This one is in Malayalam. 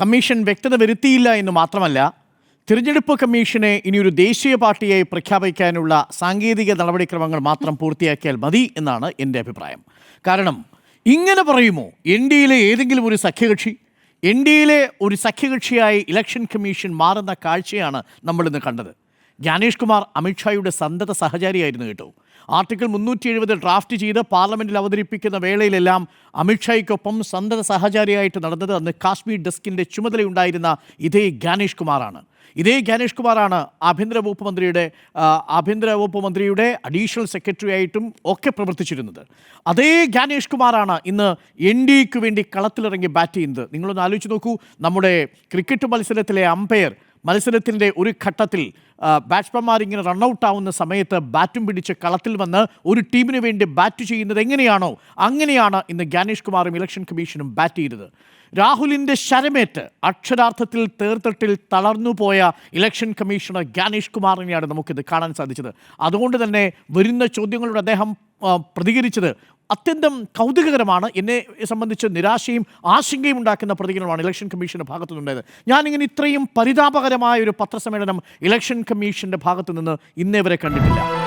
കമ്മീഷൻ വ്യക്തത വരുത്തിയില്ല എന്ന് മാത്രമല്ല തിരഞ്ഞെടുപ്പ് കമ്മീഷനെ ഇനിയൊരു ദേശീയ പാർട്ടിയായി പ്രഖ്യാപിക്കാനുള്ള സാങ്കേതിക നടപടിക്രമങ്ങൾ മാത്രം പൂർത്തിയാക്കിയാൽ മതി എന്നാണ് എന്റെ അഭിപ്രായം. കാരണം ഇങ്ങനെ പറയുമോ? എൻ ഡി എയിലെ ഏതെങ്കിലും ഒരു സഖ്യകക്ഷി? എൻ ഡി എയിലെ ഒരു സഖ്യകക്ഷിയായി ഇലക്ഷൻ കമ്മീഷൻ മാറുന്ന കാഴ്ചയാണ് നമ്മളിന്ന് കണ്ടത്. ജ്ഞാനേഷ് കുമാർ അമിത്ഷായുടെ സന്തത സഹചാരിയായിരുന്നു കേട്ടോ. ആർട്ടിക്കിൾ മുന്നൂറ്റി എഴുപത് ഡ്രാഫ്റ്റ് ചെയ്ത് പാർലമെന്റിൽ അവതരിപ്പിക്കുന്ന വേളയിലെല്ലാം അമിത്ഷായ്ക്കൊപ്പം സന്തത സഹചാരിയായിട്ട് നടന്നത് അന്ന് കാശ്മീർ ഡെസ്കിന്റെ ചുമതലയുണ്ടായിരുന്ന ഇതേ ജ്ഞാനേഷ് കുമാറാണ്. ഇതേ ജ്ഞാനേഷ് കുമാറാണ് ആഭ്യന്തര വകുപ്പ് മന്ത്രിയുടെ ആഭ്യന്തര വകുപ്പ് മന്ത്രിയുടെ അഡീഷണൽ സെക്രട്ടറി ആയിട്ടും ഒക്കെ പ്രവർത്തിച്ചിരുന്നത്. അതേ ജ്ഞാനേഷ് കുമാറാണ് ഇന്ന് എൻ ഡി എക്ക് വേണ്ടി കളത്തിലിറങ്ങി ബാറ്റ് ചെയ്യുന്നത്. നിങ്ങളൊന്ന് ആലോചിച്ച് നോക്കൂ നമ്മുടെ ക്രിക്കറ്റ് മത്സരത്തിലെ അമ്പയർ മത്സരത്തിന്റെ ഒരു ഘട്ടത്തിൽ ബാറ്റ്സ്മാൻമാർ ഇങ്ങനെ റണ്ണൗട്ട് ആവുന്ന സമയത്ത് ബാറ്റും പിടിച്ച് കളത്തിൽ വന്ന് ഒരു ടീമിന് വേണ്ടി ബാറ്റ് ചെയ്യുന്നത് എങ്ങനെയാണോ അങ്ങനെയാണ് ഇന്ന് ജ്ഞാനേഷ് കുമാറും ഇലക്ഷൻ കമ്മീഷനും ബാറ്റ് ചെയ്തത്. രാഹുലിന്റെ ശരമേറ്റ് അക്ഷരാർത്ഥത്തിൽ തേർത്തട്ടിൽ തളർന്നു പോയ ഇലക്ഷൻ കമ്മീഷണർ ജ്ഞാനേഷ് കുമാറിനെയാണ് നമുക്കിത് കാണാൻ സാധിച്ചത്. അതുകൊണ്ട് തന്നെ വരുന്ന ചോദ്യങ്ങളോട് അദ്ദേഹം പ്രതികരിച്ചത് അത്യന്തം കൗതുകകരമാണ്. എന്നെ സംബന്ധിച്ച് നിരാശയും ആശങ്കയും ഉണ്ടാക്കുന്ന പ്രതികരണമാണ് ഇലക്ഷൻ കമ്മീഷന്റെ ഭാഗത്തു നിന്നുണ്ടായത് ഞാനിങ്ങനെ ഇത്രയും പരിതാപകരമായ ഒരു പത്രസമ്മേളനം ഇലക്ഷൻ കമ്മീഷന്റെ ഭാഗത്തു നിന്ന് ഇന്നേ വരെ കണ്ടിട്ടില്ല.